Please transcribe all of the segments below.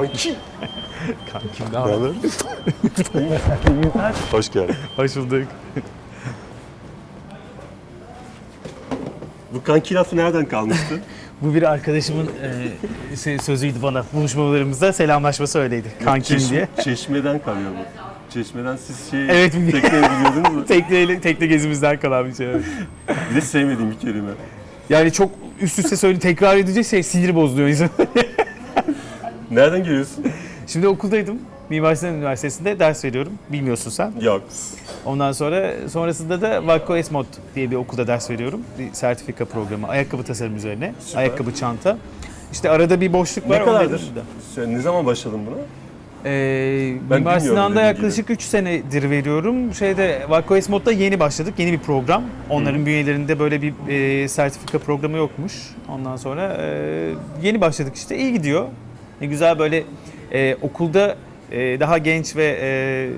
Kanki. Kankim ne haber? Hoş geldin. Hoş bulduk. Bu kanki lafı nereden kalmıştı? Bu bir arkadaşımın e, şey, sözüydü bana. Buluşmalarımızda selamlaşması öyleydi. Kankim Çeşme- diye. Çeşmeden kalıyor bu. Çeşmeden siz şey Evet, tekneye gidiyordunuz mu? Tekneyle, tekne gezimizden kalan bir şey. evet. Bir de sevmediğim bir kelime. Yani çok üst üste söyleyip tekrar edince şey sinir bozuluyor insan. Nereden geliyorsun? Şimdi okuldaydım. Mimar Sinan Üniversitesi'nde ders veriyorum. Bilmiyorsun sen. Yok. Ondan sonra sonrasında da Vakko Esmod diye bir okulda ders veriyorum. Bir sertifika programı. Ayakkabı tasarım üzerine. Süper. Ayakkabı, çanta. İşte arada bir boşluk var. Ne kadardır? Sen ne zaman başladın buna? Ee, Ben Mimar Sinan'da yaklaşık 3 senedir veriyorum. Şeyde Vakko Esmod'da yeni başladık. Yeni bir program. Onların bünyelerinde böyle bir e, sertifika programı yokmuş. Ondan sonra e, yeni başladık işte. İyi gidiyor. Ne güzel böyle e, okulda e, daha genç ve e,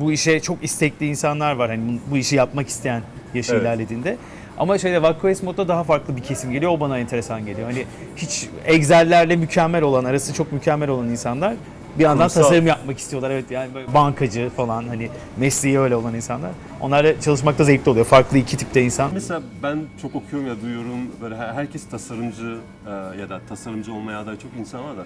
bu işe çok istekli insanlar var. Hani bu- bu işi yapmak isteyen yaşı Evet. ilerlediğinde. Ama şeyde Vakko Esmod'da daha farklı bir kesim geliyor. O bana enteresan geliyor. Hani hiç Excel'lerle mükemmel olan, arası çok mükemmel olan insanlar bir yandan Kurumsal. tasarım yapmak istiyorlar. Evet yani böyle bankacı falan hani mesleği öyle olan insanlar. Onlarla çalışmakta zevkli oluyor. Farklı iki tipte insan. Mesela ben çok okuyorum ya duyuyorum böyle her- herkes tasarımcı e, ya da tasarımcı olmaya aday çok insan var da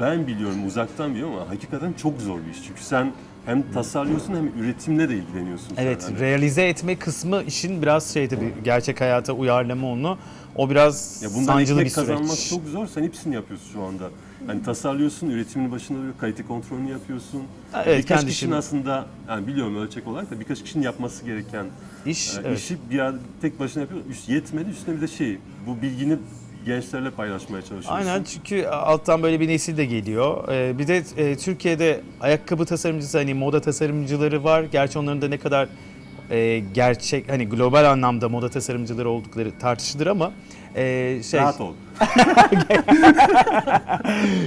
ben biliyorum uzaktan biliyorum ama hakikaten çok zor bir iş. Çünkü sen hem tasarlıyorsun hem üretimle de ilgileniyorsun. sen. Evet, Hani- realize etme kısmı işin biraz şey tabii gerçek hayata uyarlama onu. O biraz Ya sancılı bir ekmek kazanmak süreç. çok zor. Sen hepsini yapıyorsun şu anda. Hani tasarlıyorsun, üretimin başında duruyor, kalite kontrolünü yapıyorsun. Evet, birkaç kendi kişinin işim. aslında, yani biliyorum ölçek olarak da birkaç kişinin yapması gereken İş, e, evet. işi bir yer tek başına yapıyor. Üst yetmedi. Üstüne bir de şey, bu bilgini gençlerle paylaşmaya çalışıyorsun. Aynen çünkü alttan böyle bir nesil de geliyor. Ee, bir de e, Türkiye'de ayakkabı tasarımcısı hani moda tasarımcıları var. Gerçi onların da ne kadar e, gerçek hani global anlamda moda tasarımcıları oldukları tartışılır ama e, şey Rahat ol.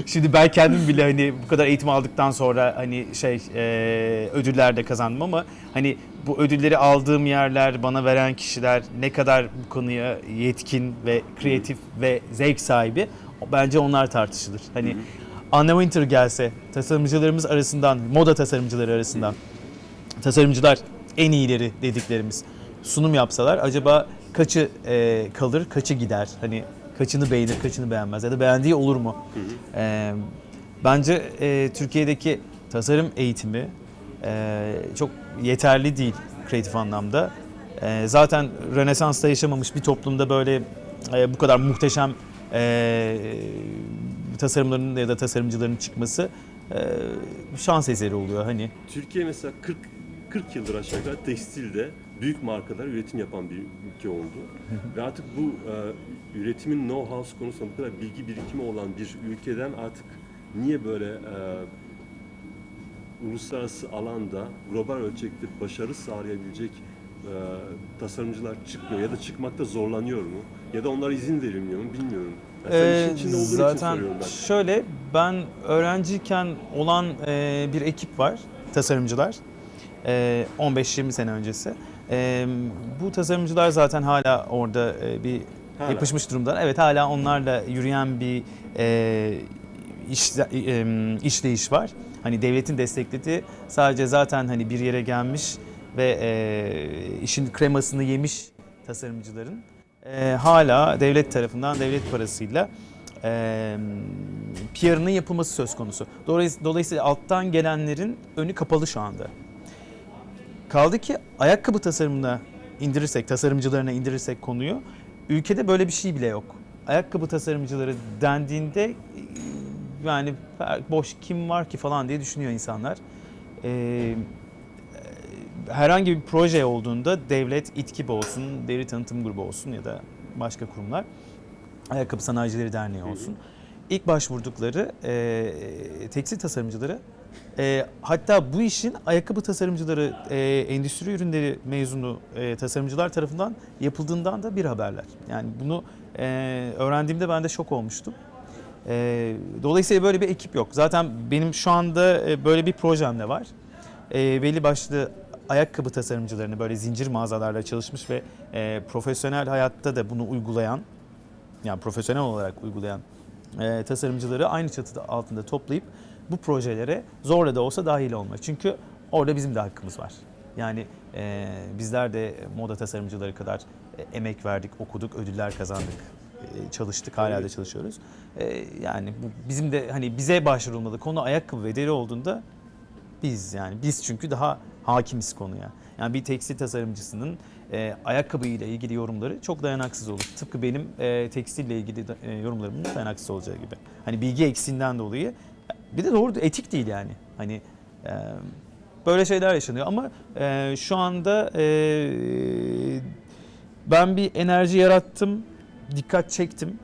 Şimdi ben kendim bile hani bu kadar eğitim aldıktan sonra hani şey e, ödüller de kazandım ama hani bu ödülleri aldığım yerler, bana veren kişiler ne kadar bu konuya yetkin ve kreatif ve zevk sahibi bence onlar tartışılır. Hani Anna Winter gelse tasarımcılarımız arasından, moda tasarımcıları arasından tasarımcılar en iyileri dediklerimiz sunum yapsalar acaba kaçı e, kalır, kaçı gider? Hani kaçını beğenir, kaçını beğenmez ya da beğendiği olur mu? E, bence e, Türkiye'deki tasarım eğitimi e, çok yeterli değil kreatif anlamda. E, zaten Rönesans'ta yaşamamış bir toplumda böyle e, bu kadar muhteşem e, tasarımların ya da tasarımcıların çıkması e, şans eseri oluyor hani. Türkiye mesela 40 40 yıldır aşağı yukarı tekstilde büyük markalar üretim yapan bir ülke oldu. Ve artık bu e, üretimin know-how konusunda bu kadar bilgi birikimi olan bir ülkeden artık niye böyle e, uluslararası alanda global ölçekte başarı sağlayabilecek e, tasarımcılar çıkmıyor ya da çıkmakta zorlanıyor mu? Ya da onlara izin verilmiyor mu bilmiyorum. Yani Ee, işin için zaten soruyorum ben. şöyle ben öğrenciyken olan e, bir ekip var tasarımcılar E, 15-20 sene öncesi. E, bu tasarımcılar zaten hala orada e, bir Hala. yapışmış durumda. Evet hala onlarla yürüyen bir e, iş, e, işleyiş var. Hani devletin desteklediği sadece zaten hani bir yere gelmiş ve e, işin kremasını yemiş tasarımcıların e, hala devlet tarafından devlet parasıyla e, PR'ının yapılması söz konusu. Dolayıs- Dolayısıyla alttan gelenlerin önü kapalı şu anda. Kaldı ki ayakkabı tasarımına indirirsek, tasarımcılarına indirirsek konuyu, ülkede böyle bir şey bile yok. Ayakkabı tasarımcıları dendiğinde e, yani boş kim var ki falan diye düşünüyor insanlar. Ee, herhangi bir proje olduğunda devlet, İTKİB olsun, Deri Tanıtım Grubu olsun ya da başka kurumlar, Ayakkabı Sanayicileri Derneği olsun. İlk başvurdukları e, tekstil tasarımcıları e, hatta bu işin ayakkabı tasarımcıları, e, endüstri ürünleri mezunu e, tasarımcılar tarafından yapıldığından da bir haberler. Yani bunu e, öğrendiğimde ben de şok olmuştum. E, dolayısıyla böyle bir ekip yok. Zaten benim şu anda e, böyle bir projem de var. E, belli başlı ayakkabı tasarımcılarını böyle zincir mağazalarla çalışmış ve e, profesyonel hayatta da bunu uygulayan yani profesyonel olarak uygulayan e, tasarımcıları aynı çatı altında toplayıp bu projelere zorla da olsa dahil olmak. Çünkü orada bizim de hakkımız var. Yani e, bizler de moda tasarımcıları kadar e, emek verdik, okuduk, ödüller kazandık, e, çalıştık, hala da çalışıyoruz. E, yani bu bizim de hani bize başvurulmalı konu ayakkabı ve deri olduğunda biz yani biz çünkü daha hakimiz konuya. Yani bir tekstil tasarımcısının e, ayakkabı ile ilgili yorumları çok dayanaksız olur. Tıpkı benim e, tekstille ilgili de, e, yorumlarımın da dayanaksız olacağı gibi. Hani bilgi eksiğinden dolayı bir de doğru etik değil yani. Hani e, böyle şeyler yaşanıyor ama e, şu anda e, ben bir enerji yarattım, dikkat çektim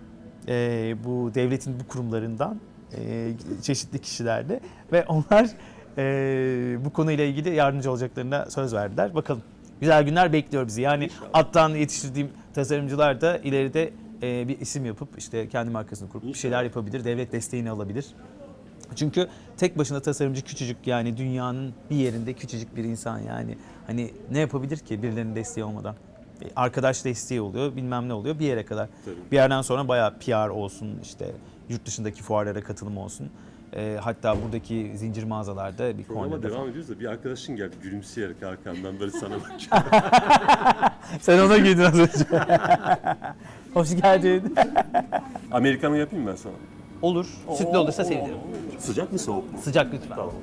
e, bu devletin bu kurumlarından e, çeşitli kişilerde ve onlar e, bu konuyla ilgili yardımcı olacaklarına söz verdiler. Bakalım güzel günler bekliyor bizi. Yani attan yetiştirdiğim tasarımcılar da ileride e, bir isim yapıp işte kendi markasını kurup bir şeyler yapabilir, devlet desteğini alabilir. Çünkü tek başına tasarımcı küçücük yani dünyanın bir yerinde küçücük bir insan yani hani ne yapabilir ki birilerinin desteği olmadan? E, Arkadaş desteği oluyor, bilmem ne oluyor bir yere kadar. Tabii. Bir yerden sonra bayağı PR olsun, işte yurt dışındaki fuarlara katılım olsun. E, hatta buradaki zincir mağazalarda bir Programa devam falan. ediyoruz da bir arkadaşın geldi gülümseyerek arkamdan böyle sana bakıyor. Sen ona girdin az önce. Hoş geldin. Amerikanı yapayım ben sana. Olur. Sütlü olursa sevinirim. Sıcak mı soğuk mu? Sıcak lütfen. Tamam.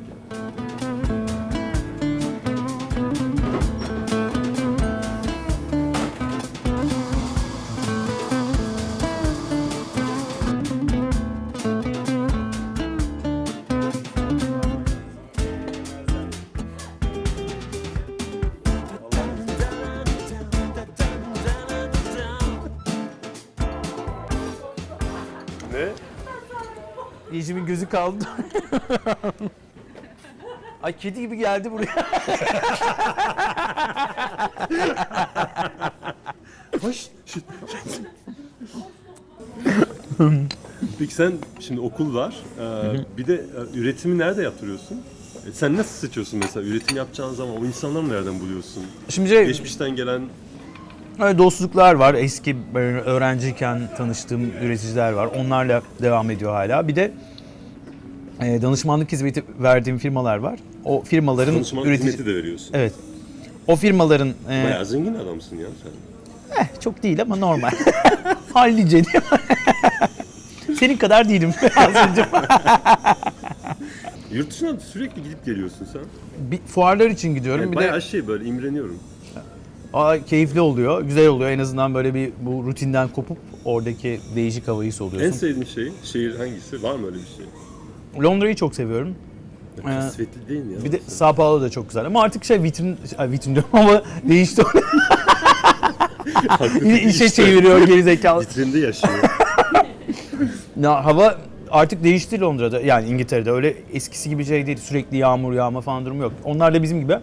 Kaldı. Ay kedi gibi geldi buraya. Hoş. Peki sen şimdi okul var. Ee, bir de e, üretimi nerede yaptırıyorsun? E, sen nasıl seçiyorsun mesela üretim yapacağın zaman o insanları nereden buluyorsun? Şimdi şey, Geçmişten gelen öyle dostluklar var. Eski böyle öğrenciyken tanıştığım üreticiler var. Onlarla devam ediyor hala. Bir de e, danışmanlık hizmeti verdiğim firmalar var. O firmaların danışman üretici... hizmeti de veriyorsun. Evet. O firmaların e, Bayağı zengin adamsın ya sen. eh, çok değil ama normal. Hallice diye. Senin kadar değilim. Azıcık. Yurt dışına sürekli gidip geliyorsun sen. bir fuarlar için gidiyorum. Yani bir bayağı de şey böyle imreniyorum. aa, keyifli oluyor, güzel oluyor. En azından böyle bir bu rutinden kopup oradaki değişik havayı En soluyorsun. sevdiğin şey, şehir hangisi? Var mı öyle bir şey? Londra'yı çok seviyorum. Ee, değil mi ya? Bir de Sao Paulo da çok güzel. Ama artık şey vitrin, ay vitrin diyorum ama değişti. Hakikaten Yine işe işte. çeviriyor gerizekalı. Vitrinde yaşıyor. Ya, hava artık değişti Londra'da. Yani İngiltere'de öyle eskisi gibi şey değil. Sürekli yağmur yağma falan durumu yok. Onlar da bizim gibi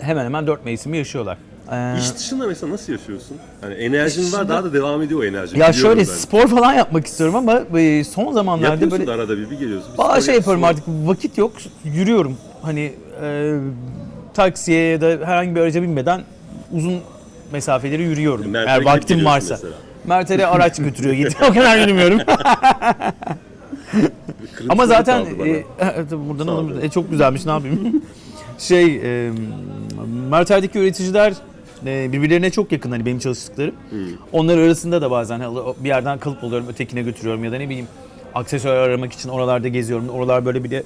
hemen hemen dört mevsimi yaşıyorlar. Ee, İş dışında mesela nasıl yaşıyorsun? Yani enerjin var daha da devam ediyor o enerji. ya şöyle ben. spor falan yapmak istiyorum ama e, son zamanlarda Yapıyorsun böyle da arada bir, bir geliyorsun. bir bazı şey yapıyorum artık vakit yok yürüyorum. Hani e, taksiye ya da herhangi bir araca binmeden uzun mesafeleri yürüyorum. Mert'e Eğer vaktim varsa. mesela. Mert'e araç götürüyor gidiyor. O kadar yürümüyorum. Kırıntı Ama zaten e, buradan alım- e, çok güzelmiş ne yapayım? şey e, Merter'deki üreticiler e, birbirlerine çok yakın hani benim çalıştıklarım. Hmm. Onlar arasında da bazen hani bir yerden kalıp oluyorum ötekine götürüyorum ya da ne bileyim aksesuar aramak için oralarda geziyorum. Oralar böyle bir de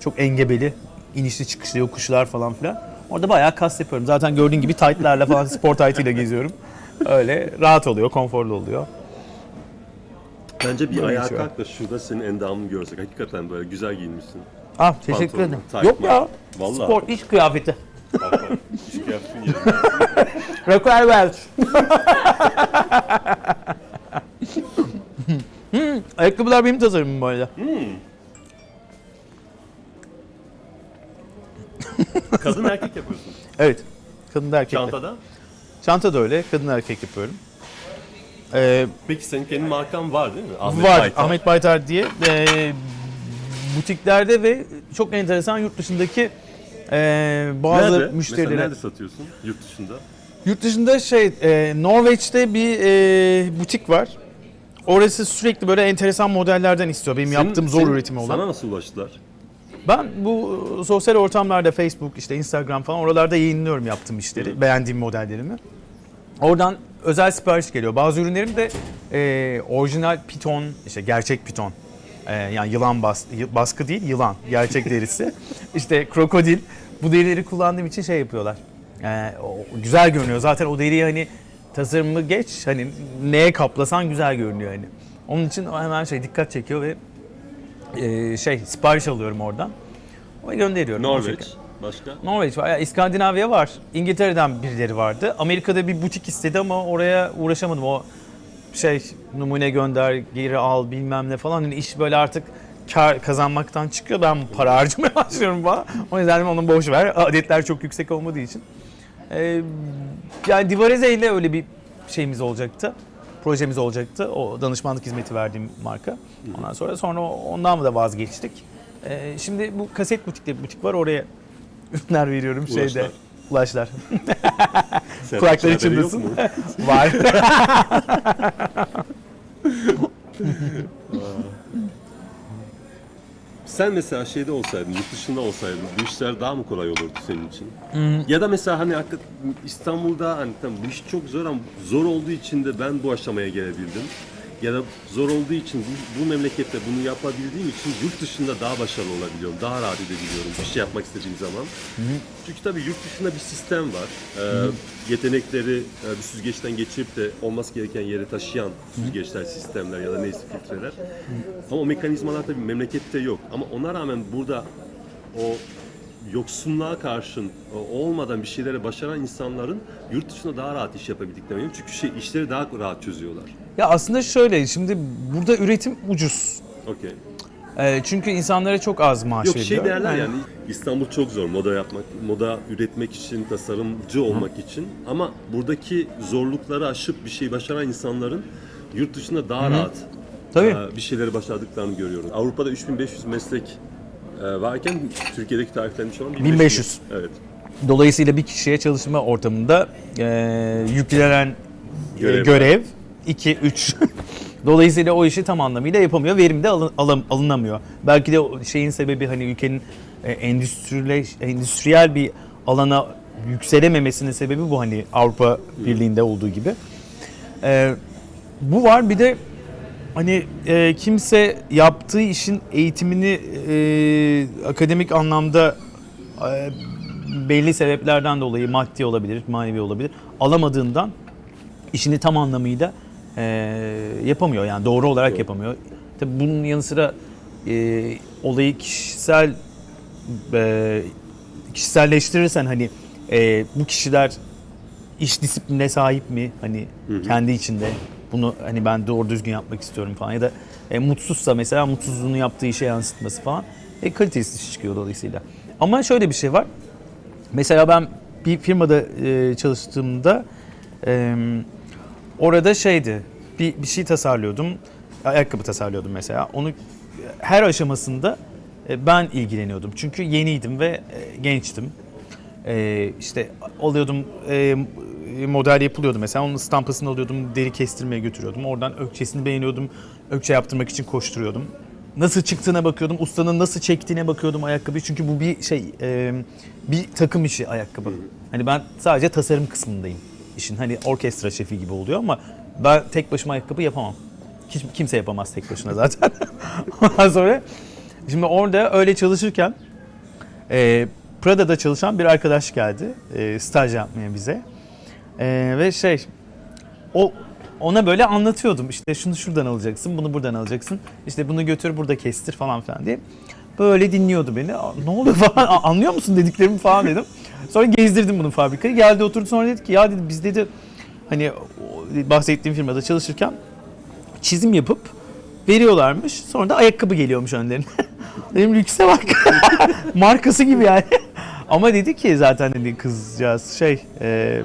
çok engebeli inişli çıkışlı yokuşlar falan filan. Orada bayağı kas yapıyorum. Zaten gördüğün gibi tight'larla falan spor tight'ıyla geziyorum. Öyle rahat oluyor, konforlu oluyor. Bence bir ayağa kalk da şurada senin endamını görsek. Hakikaten böyle güzel giyinmişsin. Ah teşekkür Pantolon, ederim. Yok ya. Vallahi. Spor iş kıyafeti. Bak bak. Welch. hmm, ayakkabılar benim tasarımım bu arada. Kadın erkek yapıyorsun. Evet. Kadın da erkek. de. Çantada. Çanta da öyle. Kadın erkek yapıyorum. Ee, Peki senin kendi markan var değil mi? Ahmet var. Baytar. Ahmet Baytar diye. Ee, butiklerde ve çok enteresan yurt dışındaki ee, bazı Nerede? müşterilere. Mesela nerede satıyorsun? Yurt dışında. Yurt dışında şey, e, Norveç'te bir e, butik var. Orası sürekli böyle enteresan modellerden istiyor. Benim Senin- yaptığım zor senin- üretimi olan. Sana nasıl ulaştılar? Ben bu sosyal ortamlarda Facebook, işte Instagram falan oralarda yayınlıyorum yaptığım işleri, beğendiğim modellerimi. Oradan özel sipariş geliyor. Bazı ürünlerim de e, orijinal piton, işte gerçek piton. E, yani yılan bas, baskı değil, yılan. Gerçek derisi. işte krokodil. Bu derileri kullandığım için şey yapıyorlar. E, o, güzel görünüyor. Zaten o deriyi hani tasarımı geç, hani neye kaplasan güzel görünüyor hani. Onun için hemen şey dikkat çekiyor ve e, şey sipariş alıyorum oradan. Ve gönderiyorum. Norveç. Başka? Norveç var. Ya İskandinavya var. İngiltere'den birileri vardı. Amerika'da bir butik istedi ama oraya uğraşamadım. O şey numune gönder, geri al bilmem ne falan. Hani iş böyle artık kar kazanmaktan çıkıyor. Ben para harcamaya başlıyorum falan. O yüzden onu boş ver. Adetler çok yüksek olmadığı için. Ee, yani Divareze ile öyle bir şeyimiz olacaktı. Projemiz olacaktı. O danışmanlık hizmeti verdiğim marka. Ondan sonra sonra ondan mı da vazgeçtik. Ee, şimdi bu kaset butikte bir butik var. Oraya ürünler veriyorum şeyde. Ulaşlar. Ulaşlar. Sen Kulakları haberi yok çınlasın. mu? var. Sen mesela şeyde olsaydın, yurt dışında olsaydın bu işler daha mı kolay olurdu senin için? Ya da mesela hani hakikaten İstanbul'da hani tamam bu iş çok zor ama zor olduğu için de ben bu aşamaya gelebildim. Ya da zor olduğu için bu, bu memlekette bunu yapabildiğim için yurt dışında daha başarılı olabiliyorum, daha rahat edebiliyorum bir şey yapmak istediğim zaman. Çünkü tabii yurt dışında bir sistem var. Ee, yetenekleri e, bir süzgeçten geçirip de olması gereken yere taşıyan süzgeçler, sistemler ya da neyse filtreler. Ama o mekanizmalar tabii memlekette yok. Ama ona rağmen burada o yoksunluğa karşın olmadan bir şeyleri başaran insanların yurt dışında daha rahat iş yapabildiklerini Çünkü şey işleri daha rahat çözüyorlar. ya aslında şöyle şimdi burada üretim ucuz. Okey. Ee, çünkü insanlara çok az maaş Yok veriliyor. şey derler yani İstanbul çok zor moda yapmak, moda üretmek için, tasarımcı olmak için ama buradaki zorlukları aşıp bir şey başaran insanların yurt dışında daha rahat Tabii. e, bir şeyleri başardıklarını görüyorum. Avrupa'da 3500 meslek e, varken Türkiye'deki tariflenmiş olan 1500. 1500. Evet. Dolayısıyla bir kişiye çalışma ortamında e, yüklenen e, Görev. görev 2 3 Dolayısıyla o işi tam anlamıyla yapamıyor. Verim de alın- alın- alınamıyor. Belki de şeyin sebebi hani ülkenin e, endüstriyel, endüstriyel bir alana yükselememesinin sebebi bu hani Avrupa Birliği'nde olduğu gibi. E, bu var bir de hani e, kimse yaptığı işin eğitimini e, akademik anlamda e, belli sebeplerden dolayı maddi olabilir, manevi olabilir alamadığından işini tam anlamıyla e, yapamıyor yani doğru olarak Doğru. yapamıyor. Tabii bunun yanı sıra e, olayı kişisel e, kişiselleştirirsen hani e, bu kişiler iş disipline sahip mi hani kendi içinde bunu hani ben doğru düzgün yapmak istiyorum falan ya da e, mutsuzsa mesela mutsuzluğunu yaptığı işe yansıtması falan e, kalitesiz iş çıkıyor dolayısıyla. Ama şöyle bir şey var. Mesela ben bir firmada e, çalıştığımda e, orada şeydi bir, bir şey tasarlıyordum. Ayakkabı tasarlıyordum mesela. Onu her aşamasında e, ben ilgileniyordum. Çünkü yeniydim ve e, gençtim. E, işte oluyordum e, model yapılıyordu mesela. Onun stampasını alıyordum, deri kestirmeye götürüyordum. Oradan ökçesini beğeniyordum. Ökçe yaptırmak için koşturuyordum. Nasıl çıktığına bakıyordum. Ustanın nasıl çektiğine bakıyordum ayakkabıyı. Çünkü bu bir şey, e, bir takım işi ayakkabı. Hani ben sadece tasarım kısmındayım işin. Hani orkestra şefi gibi oluyor ama ben tek başıma ayakkabı yapamam. Kimse yapamaz tek başına zaten. Ondan sonra şimdi orada öyle çalışırken e, Prada'da çalışan bir arkadaş geldi. E, staj yapmaya bize. E, ve şey o ona böyle anlatıyordum. İşte şunu şuradan alacaksın, bunu buradan alacaksın. İşte bunu götür burada kestir falan filan diye. Böyle dinliyordu beni. "Aa, Ne oluyor falan "Aa, anlıyor musun dediklerimi falan dedim. Sonra gezdirdim bunu fabrikayı. Geldi oturdu sonra dedi ki ya dedi biz dedi hani bahsettiğim firmada çalışırken çizim yapıp veriyorlarmış. Sonra da ayakkabı geliyormuş önlerine. Dedim lükse bak. Markası gibi yani. Ama dedi ki zaten hani kızcağız şey e,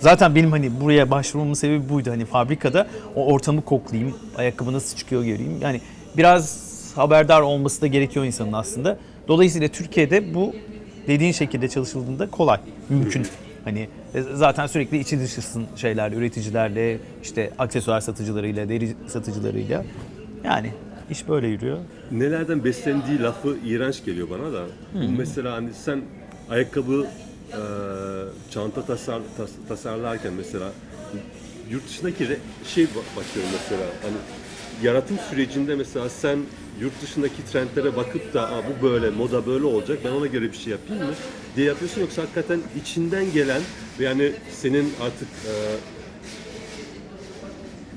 zaten benim hani buraya başvurmamın sebebi buydu. Hani fabrikada o ortamı koklayayım, ayakkabı nasıl çıkıyor göreyim. Yani biraz haberdar olması da gerekiyor insanın aslında. Dolayısıyla Türkiye'de bu dediğin şekilde çalışıldığında kolay, mümkün. Hani E, Zaten sürekli içi dışısın şeylerle, üreticilerle, işte aksesuar satıcılarıyla, deri satıcılarıyla. Yani iş böyle yürüyor. Nelerden beslendiği lafı iğrenç geliyor bana da. Hmm. Bu mesela hani sen ayakkabı, e, çanta tasar, tas- tasarlarken mesela yurt dışındaki re- şey ba- bakıyorum mesela hani yaratım sürecinde mesela sen yurt dışındaki trendlere bakıp da Aa, bu böyle moda böyle olacak ben ona göre bir şey yapayım mı? diye yapıyorsun. Yoksa hakikaten içinden gelen ve yani senin artık e,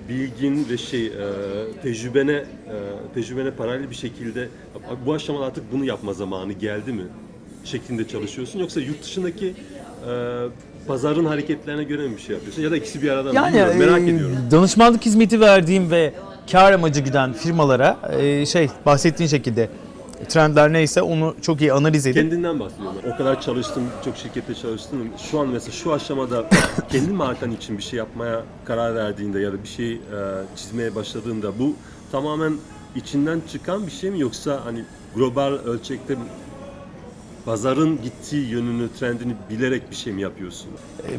bilgin ve şey e, tecrübene e, tecrübene paralel bir şekilde bu aşamada artık bunu yapma zamanı geldi mi şeklinde çalışıyorsun yoksa yurt dışındaki e, pazarın hareketlerine göre mi bir şey yapıyorsun ya da ikisi bir arada mı Yani bilmiyorum, merak e, ediyorum. danışmanlık hizmeti verdiğim ve kar amacı güden firmalara e, şey bahsettiğin şekilde trendler neyse onu çok iyi analiz edip Kendinden bahsediyorum. O kadar çalıştım, çok şirkette çalıştım. Şu an mesela şu aşamada kendi markan için bir şey yapmaya karar verdiğinde ya da bir şey e, çizmeye başladığında bu tamamen içinden çıkan bir şey mi yoksa hani global ölçekte pazarın gittiği yönünü, trendini bilerek bir şey mi yapıyorsun?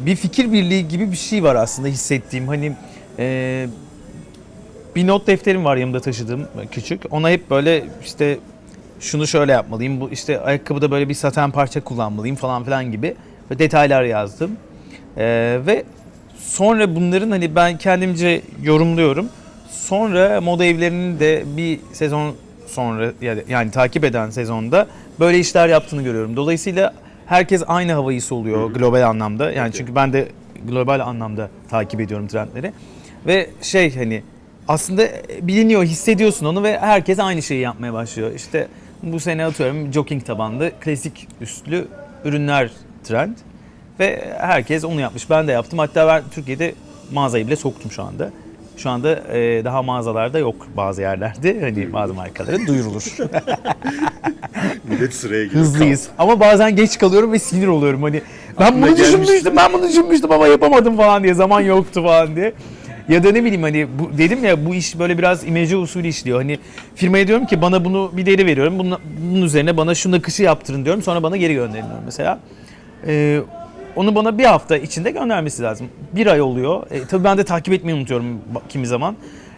bir fikir birliği gibi bir şey var aslında hissettiğim. Hani e, bir not defterim var yanımda taşıdığım küçük. Ona hep böyle işte şunu şöyle yapmalıyım. Bu işte ayakkabıda böyle bir saten parça kullanmalıyım falan filan gibi ve detaylar yazdım. E, ve sonra bunların hani ben kendimce yorumluyorum. Sonra moda evlerinin de bir sezon sonra yani, takip eden sezonda böyle işler yaptığını görüyorum. Dolayısıyla herkes aynı havayı soluyor global anlamda. Yani çünkü ben de global anlamda takip ediyorum trendleri. Ve şey hani aslında biliniyor, hissediyorsun onu ve herkes aynı şeyi yapmaya başlıyor. İşte bu sene atıyorum jogging tabanlı klasik üstlü ürünler trend ve herkes onu yapmış. Ben de yaptım. Hatta ben Türkiye'de mağazayı bile soktum şu anda. Şu anda e, daha mağazalarda yok bazı yerlerde. Hani bazı markaların duyurulur. Millet sıraya giriyor. Hızlıyız. Ama bazen geç kalıyorum ve sinir oluyorum. Hani ben Aklına bunu gelmişti. düşünmüştüm, ben bunu düşünmüştüm ama yapamadım falan diye. Zaman yoktu falan diye. Ya da ne bileyim hani bu, dedim ya bu iş böyle biraz imece usulü işliyor. Hani firmaya diyorum ki bana bunu bir deri veriyorum. Bunun, bunun üzerine bana şu nakışı yaptırın diyorum. Sonra bana geri gönderin diyorum mesela. Ee, onu bana bir hafta içinde göndermesi lazım. Bir ay oluyor. E, tabii ben de takip etmeyi unutuyorum kimi zaman.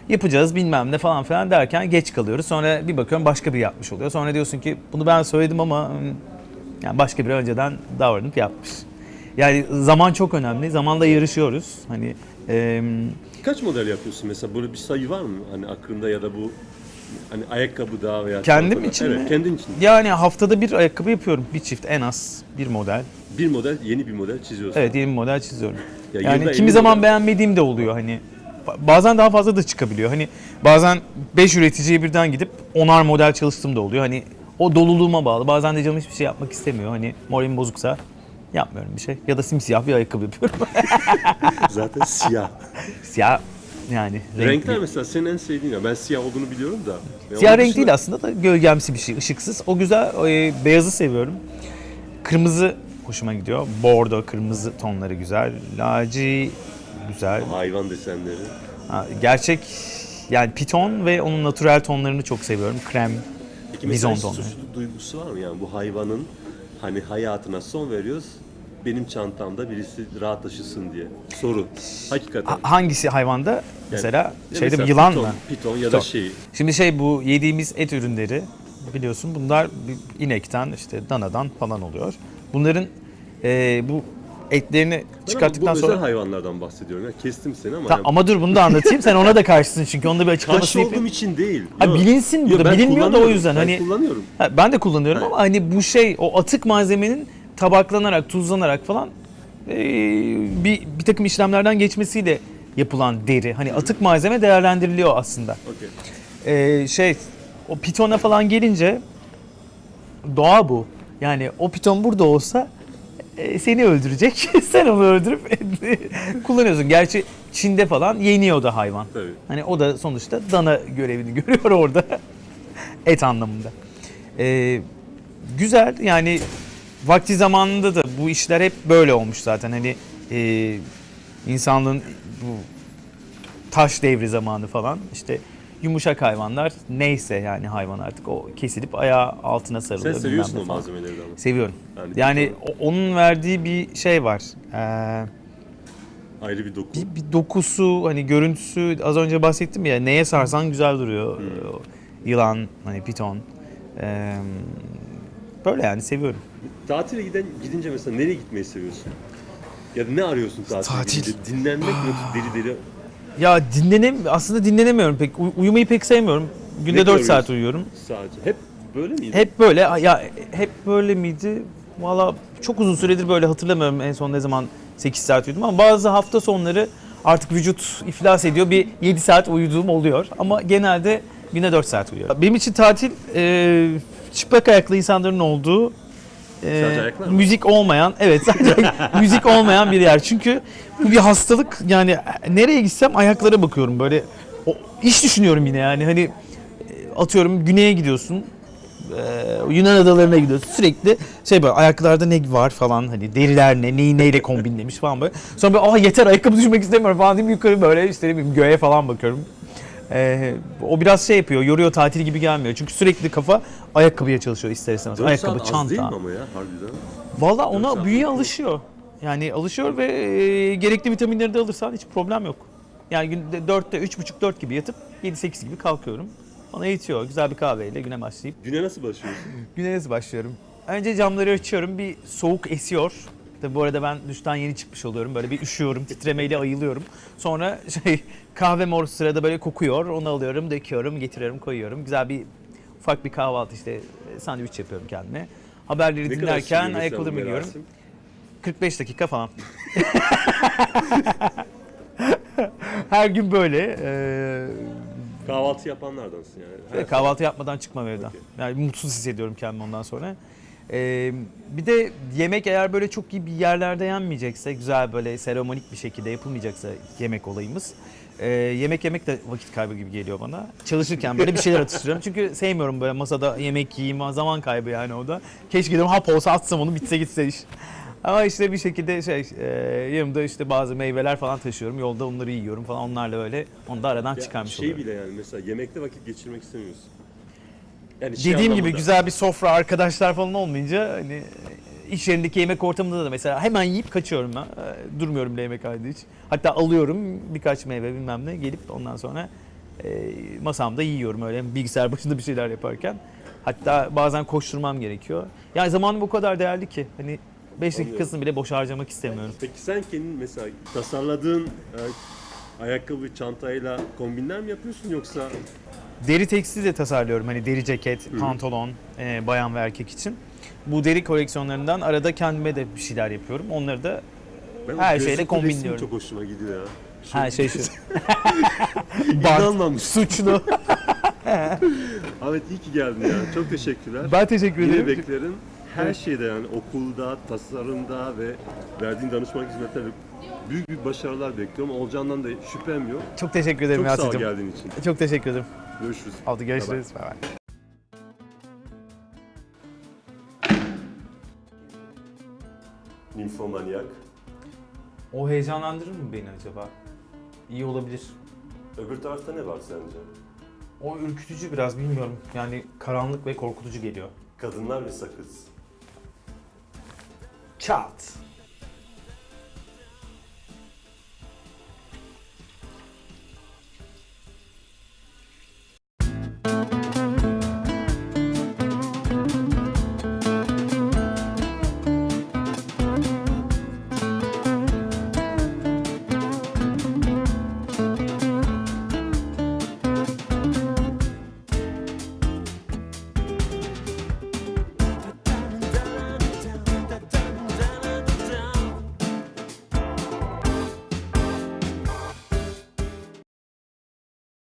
Yapacağız bilmem ne falan filan derken geç kalıyoruz. Sonra bir bakıyorum başka biri yapmış oluyor. Sonra diyorsun ki bunu ben söyledim ama yani başka biri önceden davranıp yapmış. Yani zaman çok önemli. Zamanla yarışıyoruz. Hani em, Kaç model yapıyorsun mesela? Böyle bir sayı var mı? Hani aklında ya da bu hani ayakkabıda veya Kendim çantada? için evet, mi? kendin için. yani haftada bir ayakkabı yapıyorum. Bir çift en az bir model. Bir model, yeni bir model çiziyorsun. Evet yeni bir model çiziyorum. Ya yani kimi zaman model. beğenmediğim de oluyor hani. Ba- Bazen daha fazla da çıkabiliyor. Hani bazen 5 üreticiye birden gidip onar model çalıştığım da oluyor. Hani o doluluğuma bağlı. Bazen de canım hiçbir şey yapmak istemiyor. Hani moralim bozuksa yapmıyorum bir şey. Ya da simsiyah bir ayakkabı yapıyorum. Zaten siyah. Siyah yani renkli. Renkler mesela senin en sevdiğin ya. Ben siyah olduğunu biliyorum da. Ya Siyah renk dışında- değil aslında da gölgemsi bir şey, ışıksız. O güzel, e, beyazı seviyorum. Kırmızı hoşuma gidiyor. Bordo, kırmızı tonları güzel. Laci güzel. Hayvan desenleri. Ha, gerçek yani piton ve onun natürel tonlarını çok seviyorum. Krem, Peki bizon mesela tonları. suçlu duygusu var mı yani bu hayvanın hani hayatına son veriyoruz. Benim çantamda birisi rahat taşısın diye. Soru. Hakikaten. Ha- Hangisi hayvanda? mesela şeyde mesela yılan piton, mı? Piton ya da Piton. şey. Şimdi şey bu yediğimiz et ürünleri biliyorsun bunlar bir inekten işte danadan falan oluyor. Bunların e, bu etlerini çıkarttıktan bu sonra özel hayvanlardan bahsediyorum. Ya kestim seni ama. Ta- yani ama dur bunu da anlatayım. Sen ona da karşısın çünkü onda bir karşı açıklamasını olduğum yapayım. için değil. Ha, Yok. bilinsin Yok, burada. ben Bilinmiyor da o kullanıyorum. yüzden. Ben hani kullanıyorum. Ha, ben de kullanıyorum ama hani bu şey o atık malzemenin tabaklanarak, tuzlanarak falan e, bir bir takım işlemlerden geçmesiyle yapılan deri. Hani atık malzeme değerlendiriliyor aslında. Okey. E, şey o pitona falan gelince doğa bu. Yani o piton burada olsa e, seni öldürecek. Sen onu öldürüp kullanıyorsun. Gerçi Çin'de falan yeniyor da hayvan. Tabii. Hani o da sonuçta dana görevini görüyor orada. Et anlamında. Ee, güzel yani vakti zamanında da bu işler hep böyle olmuş zaten. Hani e, insanlığın bu taş devri zamanı falan işte yumuşak hayvanlar neyse yani hayvan artık o kesilip ayağı altına sarılıyor. Sen seviyorsun o malzemeleri de ama. Seviyorum. Yani, Yani o- onun verdiği bir şey var. Ee, ayrı bir doku. bir, bir dokusu hani görüntüsü az önce bahsettim ya neye sarsan güzel duruyor. Hmm. O Yılan hani piton. Ee, böyle yani seviyorum. Tatile giden gidince mesela nereye gitmeyi seviyorsun? Ya da ne arıyorsun tatile Tatil. gidince? Dinlenmek mi yoksa deli deli? Ya dinlenem aslında dinlenemiyorum pek. Uy- uyumayı pek sevmiyorum. Günde Ne 4 saat uyuyorum. Sadece. Hep böyle miydi? Hep böyle ya hep böyle miydi? Valla çok uzun süredir böyle hatırlamıyorum en son ne zaman 8 saat uyudum ama bazı hafta sonları artık vücut iflas ediyor. Bir 7 saat uyuduğum oluyor ama genelde güne 4 saat uyuyorum. Benim için tatil e, çıplak ayaklı insanların olduğu e, müzik olmayan evet sadece müzik olmayan bir yer. Çünkü bu bir hastalık yani nereye gitsem ayaklara bakıyorum böyle o, iş düşünüyorum yine yani hani e, atıyorum güneye gidiyorsun ee, Yunan adalarına gidiyorsun sürekli şey böyle ayaklarda ne var falan hani deriler ne neyi neyle kombinlemiş falan böyle. Sonra böyle aa yeter ayakkabı düşmek istemiyorum falan diyeyim yukarı böyle işte ne bileyim göğe falan bakıyorum. Ee, o biraz şey yapıyor yoruyor tatil gibi gelmiyor çünkü sürekli kafa ayakkabıya çalışıyor ister istemez. 4 Ayakkabı, saat az değil mi çanta. ama ya harbiden? Valla Dört ona saat çok. alışıyor. Yani alışıyor ve e, gerekli vitaminleri de alırsan hiç problem yok. Yani günde 4'te 3.30-4 gibi yatıp 7-8 gibi kalkıyorum. Bana yetiyor. Güzel bir kahveyle güne başlayıp Güne nasıl başlıyorsun? Güne nasıl başlıyorum? Önce camları açıyorum. Bir soğuk esiyor. Tabi bu arada ben duştan yeni çıkmış oluyorum. Böyle bir üşüyorum, titremeyle ayılıyorum. Sonra şey kahve mor sırada böyle kokuyor. Onu alıyorum, döküyorum, getiriyorum, koyuyorum. Güzel bir ufak bir kahvaltı işte e, sandviç yapıyorum kendime. Haberleri Ne dinlerken ayakkabılarımı giyiyorum. merasim? 45 dakika falan. Her gün böyle. e, Kahvaltı yapanlardansın yani. Her kahvaltı yapmadan çıkmam evden. Okey. Yani mutsuz hissediyorum kendimi ondan sonra. Ee, bir de yemek eğer böyle çok iyi bir yerlerde yenmeyecekse, güzel böyle seremonik bir şekilde yapılmayacaksa yemek olayımız. e, yemek yemek de vakit kaybı gibi geliyor bana. Çalışırken böyle bir şeyler atıştırıyorum. Çünkü sevmiyorum böyle masada yemek yiyeyim, zaman kaybı yani o da. Keşke dedim hap olsa atsam onu bitse gitse iş. Ama işte bir şekilde şey e, yanımda işte bazı meyveler falan taşıyorum. Yolda onları yiyorum falan onlarla öyle onu da aradan Ya çıkarmış şey oluyorum. bile yani mesela yemekte vakit geçirmek istemiyorsun. Yani şey Dediğim gibi anlamında. güzel bir sofra arkadaşlar falan olmayınca hani iş yerindeki yemek ortamında da mesela hemen yiyip kaçıyorum ben. Ee, Durmuyorum bile yemekhanede hiç. Hatta alıyorum birkaç meyve bilmem ne gelip ondan sonra e, masamda yiyorum öyle bilgisayar başında bir şeyler yaparken. Hatta bazen koşturmam gerekiyor. Yani zamanım o kadar değerli ki hani 5 Anlıyorum. dakikasını bile boş harcamak istemiyorum. Peki sen kendin mesela tasarladığın e, ayakkabı çantayla kombinler mi yapıyorsun yoksa Deri tekstil de tasarlıyorum. Hani deri ceket, pantolon, e, bayan ve erkek için. Bu deri koleksiyonlarından arada kendime de bir şeyler yapıyorum. Onları da ben o Her gözlüklü şeyle resim kombinliyorum. çok hoşuma gidiyor ya. her şey şu. İnanmamış. Suçlu. Ahmet iyi ki geldin ya. Çok teşekkürler. Ben teşekkür Yine ederim. beklerim. Her şeyde yani okulda, tasarımda ve verdiğin danışmanlık hizmetlerinde büyük büyük başarılar bekliyorum. Olacağından da şüphem yok. Çok teşekkür ederim Çok sağ ol Yasin'cim. geldiğin için. Çok teşekkür ederim. Görüşürüz. Hadi görüşürüz. Bay bay. Ninfomanyak. O heyecanlandırır mı beni acaba? İyi olabilir. Öbür tarafta ne var sence? O ürkütücü biraz bilmiyorum. Yani karanlık ve korkutucu geliyor. Kadınlar ve sakız. Çat.